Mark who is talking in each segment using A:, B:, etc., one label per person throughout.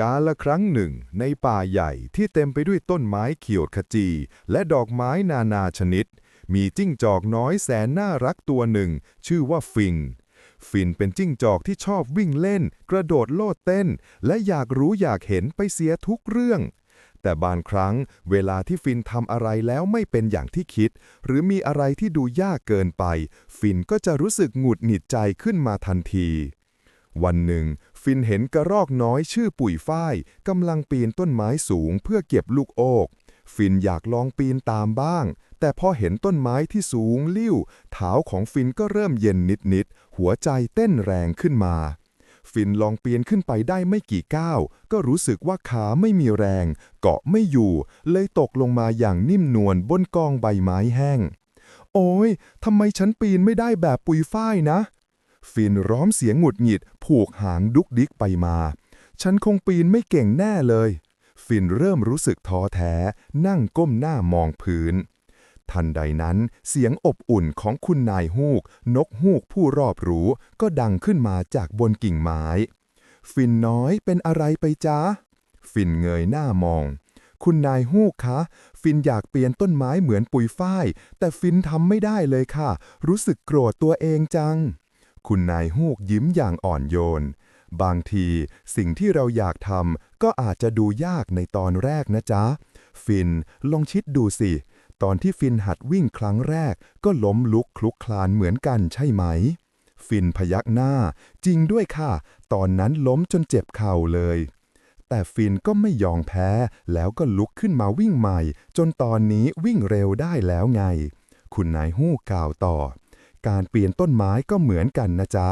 A: กาละครั้งหนึ่งในป่าใหญ่ที่เต็มไปด้วยต้นไม้เขียวขจี และดอกไม้นานาชนิด มีจิ้งจอกน้อยแสนน่ารักตัวหนึ่ง ชื่อว่าฟิน ฟินเป็นจิ้งจอกที่ชอบวิ่งเล่น กระโดดโลดเต้น และอยากรู้อยากเห็นไปเสียทุกเรื่อง แต่บางครั้งเวลาที่ฟินทำอะไรแล้วไม่เป็นอย่างที่คิด หรือมีอะไรที่ดูยากเกินไป ฟินก็จะรู้สึกหงุดหงิดใจขึ้นมาทันที วันหนึ่ง ฟินเห็นกระรอกน้อยชื่อปุ๋ยฝ้ายกำลังปีนต้นไม้สูงเพื่อเก็บลูกโอกฟินอยากลองปีนตามบ้าง แต่พอเห็นต้นไม้ที่สูงลิ่วเท้าของฟินก็เริ่มเย็นนิดๆ หัวใจเต้นแรงขึ้นมา ฟินลองปีนขึ้นไปได้ไม่กี่ก้าว ก็รู้สึกว่าขาไม่มีแรง เกาะไม่อยู่ เลยตกลงมาอย่างนิ่มนวลบนกองใบไม้แห้ง โอ้ยทำไมฉันปีนไม่ได้แบบปุยฝ้ายนะ ฟินร้อมเสียงหงุดหงิด ผูกหางดุกดิกไปมา ฉันคงปีนไม่เก่งแน่เลย ฟินเริ่มรู้สึกท้อแท้ นั่งก้มหน้ามองพื้น ทันใดนั้นเสียงอบอุ่นของคุณนายฮูก นกฮูกผู้รอบรู้ ก็ดังขึ้นมาจากบนกิ่งไม้ ฟินน้อยเป็นอะไรไปจ๊ะฟินเงยหน้ามอง คุณนายฮูกคะ ฟินอยากเปลี่ยนต้นไม้เหมือนปุยฝ้าย แต่ฟินทำไม่ได้เลยค่ะ รู้สึกโกรธตัวเองจัง คุณนายฮูกยิ้มอย่างอ่อนโยน บางทีสิ่งที่เราอยากทำก็อาจจะดูยากในตอนแรกนะจ๊ะ ฟินลองคิดดูสิ ตอนที่ฟินหัดวิ่งครั้งแรก ก็ล้มลุกคลุกคลานเหมือนกันใช่ไหม ฟินพยักหน้า จริงด้วยค่ะ ตอนนั้นล้มจนเจ็บเข่าเลย แต่ฟินก็ไม่ยอมแพ้ แล้วก็ลุกขึ้นมาวิ่งใหม่ จนตอนนี้วิ่งเร็วได้แล้วไง คุณนายฮู้กล่าวต่อ การเปลี่ยนต้นไม้ก็เหมือนกันนะจ๊ะ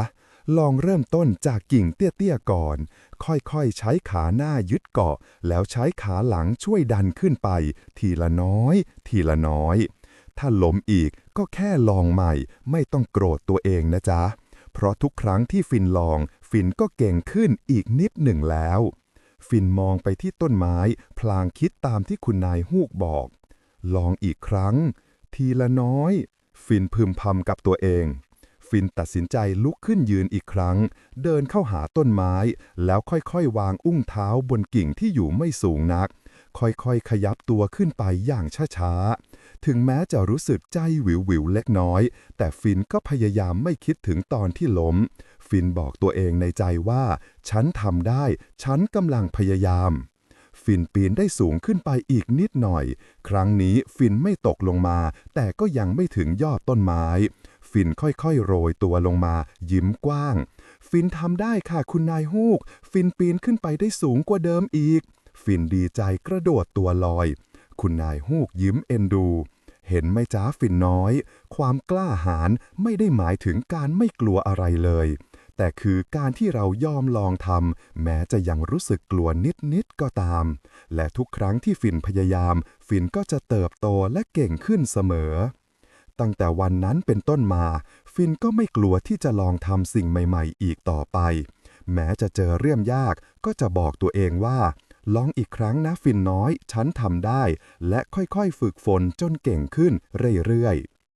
A: ลองเริ่มต้นจากกิ่งเตี้ยๆก่อน ค่อยๆ ใช้ขาหน้ายึดเกาะ แล้วใช้ขาหลังช่วยดันขึ้นไป ทีละน้อย ทีละน้อย ถ้าล้มอีกก็แค่ลองใหม่ ไม่ต้องโกรธตัวเองนะจ๊ะ เพราะทุกครั้งที่ฟินลอง ฟินก็เก่งขึ้นอีกนิดหนึ่งแล้ว ฟินมองไปที่ต้นไม้ พลางคิดตามที่คุณนายฮูกบอก ลองอีกครั้ง ทีละน้อย ฟินพึมพำกับตัวเอง ฟินตัดสินใจลุกขึ้นยืนอีกครั้ง เดินเข้าหาต้นไม้ แล้วค่อยๆ วางอุ้งเท้าบนกิ่งที่อยู่ไม่สูงนัก ค่อยๆ ขยับตัวขึ้นไปอย่างช้าๆ ถึงแม้จะรู้สึกใจวิววิวเล็กน้อย แต่ฟินก็พยายามไม่คิดถึงตอนที่ล้ม ฟินบอกตัวเองในใจว่า ฉันทำได้ ฉันกำลังพยายาม ฟินปีนได้สูงขึ้นไปอีกนิดหน่อย ครั้งนี้ฟินไม่ตกลงมา แต่ก็ยังไม่ถึงยอดต้นไม้ ฟินค่อยๆ โรยตัวลงมา ยิ้มกว้าง ฟินทำได้ค่ะคุณนายฮูก ฟินปีนขึ้นไปได้สูงกว่าเดิมอีก ฟินดีใจกระโดดตัวลอย คุณนายฮูกยิ้มเอ็นดู เห็นไหมจ้าฟินน้อย ความกล้าหาญไม่ได้หมายถึงการไม่กลัวอะไรเลย แต่คือการที่เรายอมลองทำแม้จะยังรู้สึกกลัวนิดๆก็ตาม และทุกครั้งที่ฟินพยายามฟินก็จะเติบโตและเก่งขึ้นเสมอ ตั้งแต่วันนั้นเป็นต้นมา ฟินก็ไม่กลัวที่จะลองทำสิ่งใหม่ ๆ อีกต่อไป แม้จะเจอเรื่องยากก็จะบอกตัวเองว่าลองอีกครั้งนะฟินน้อย ฉันทำได้ และค่อยๆฝึกฝนจนเก่งขึ้นเรื่อยๆ